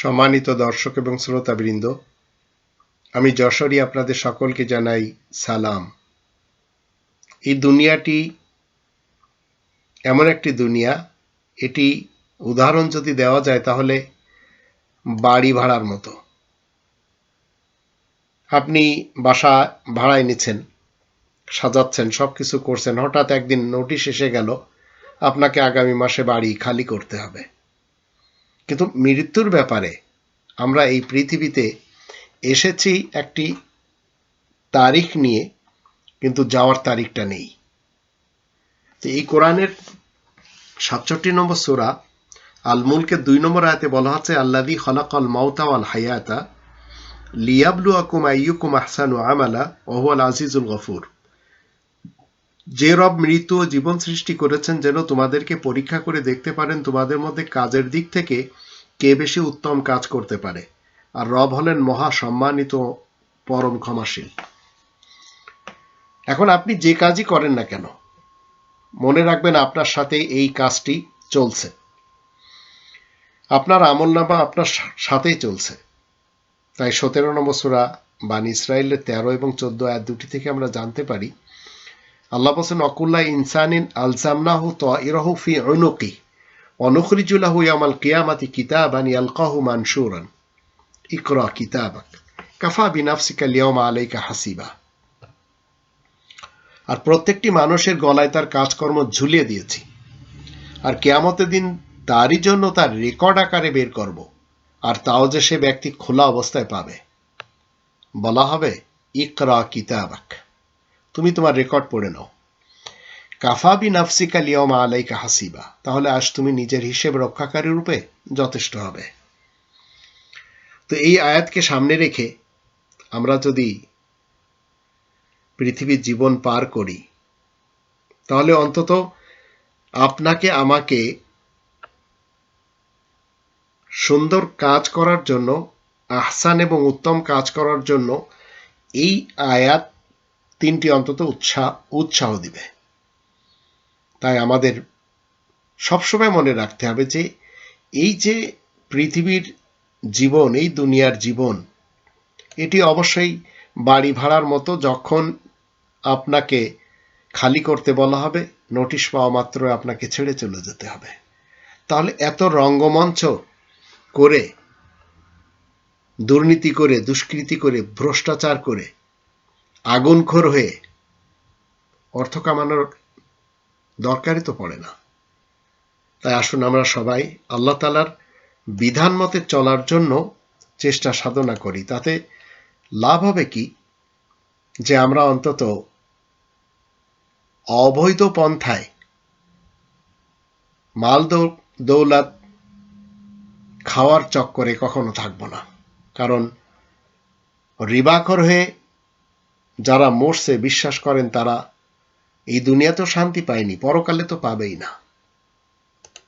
সম্মানিত দর্শক এবং শ্রোতাবৃন্দ, আমি যশোরী আপনাদের সকলকে জানাই সালাম। এই দুনিয়াটি এমন একটি দুনিয়া, এটি উদাহরণ যদি দেওয়া যায় তাহলে বাড়ি ভাড়ার মতো। আপনি বাসা ভাড়ায় নিচ্ছেন, সাজাচ্ছেন সব কিছু করছেন, হঠাৎ একদিন নোটিশ এসে গেল, আপনাকে আগামী মাসে বাড়ি খালি করতে হবে। কিন্তু মৃত্যুর ব্যাপারে আমরা এই পৃথিবীতে এসেছি একটি তারিখ নিয়ে, কিন্তু যাওয়ার তারিখটা নেই। তো এই কোরআনের সাতষট্টি নম্বর সোরা আল মুলকে দুই নম্বর আয়াতে বলা হচ্ছে আল্লাদি খলাকল মাউতা ওয়াল হায়াতা লিয়াবলু আকুম আইয়ুকুম আহসানু আমালা ওহুয়াল আজিজুল গফুর। যে রব মৃত্যু ও জীবন সৃষ্টি করেছেন যেন তোমাদেরকে পরীক্ষা করে দেখতে পারেন তোমাদের মধ্যে কাজের দিক থেকে কে বেশি উত্তম কাজ করতে পারে। আর রব হলেন মহা সম্মানিত পরম ক্ষমাশীল। এখন আপনি যে কাজই করেন না কেন, মনে রাখবেন আপনার সাথে এই কাজটি চলছে। আপনার আমল নামা আপনার সাথেই চলছে। তাই সতেরো নম্বর সুরা বান ইসরায়েলের তেরো এবং চোদ্দ আয়াত দুটি থেকে আমরা জানতে পারি আল্লাহ বলছেন, অকুল্লা ইনসানিন আলজামনাহু তইরাহু ফি উনুকি অনুখরিজুলাহু ইয়ামাল কিয়ামাতি কিতাবান ইয়ালকাহু মানশুরান। ইকরা কিতাবাক। কাফা বিনাফসিকা লিয়মা আলাইকা হাসিবা। আর প্রত্যেকটি মানুষের গলায় তার কাজকর্ম ঝুলিয়ে দিয়েছি। আর কেয়ামতের দিন তারই জন্য তার রেকর্ড আকারে বের করব, আর তাও যে সে ব্যক্তি খোলা অবস্থায় পাবে। বলা হবে, ইকরা কিতাবাক। তুমি তোমার রেকর্ড পড়ে নাও। কাফাবি নাফসিকা লিয়মা আলাইকা হাসিবা। তাহলে আজ তুমি নিজের হিসেব রক্ষাকারী রূপে যথেষ্ট হবে। তো এই আয়াতকে সামনে রেখে আমরা যদি পৃথিবীর জীবন পার করি, তাহলে অন্তত আপনাকে আমাকে সুন্দর কাজ করার জন্য, আহসান এবং উত্তম কাজ করার জন্য এই আয়াত তিনটি অন্তত উৎসাহ উৎসাহ দিবে। তাই আমাদের সবসময় মনে রাখতে হবে যে, এই যে পৃথিবীর জীবন, এই দুনিয়ার জীবন, এটি অবশ্যই বাড়ি ভাড়ার মতো যখন আপনাকে খালি করতে বলা হবে, নোটিশ পাওয়া মাত্র আপনাকে ছেড়ে চলে যেতে হবে। তাহলে এত রঙ্গমঞ্চ করে, দুর্নীতি করে, দুষ্কৃতি করে, ভ্রষ্টাচার করে আগুনখোর হয়ে অর্থ কামানোর দরকারই তো পড়ে না। তাই আসুন আমরা সবাই আল্লাহ তালার বিধান মতে চলার জন্য চেষ্টা সাধনা করি। তাতে লাভ হবে কি? যে আমরা অন্তত অবৈধ পন্থায় মাল দৌলাত খাওয়ার চক্করে কখনো থাকব না। কারণ রিবাকর হয়ে যারা মরছে বিশ্বাস করেন তারা এই দুনিয়াতেও শান্তি পায়নি পরকালে তো পাবেই না।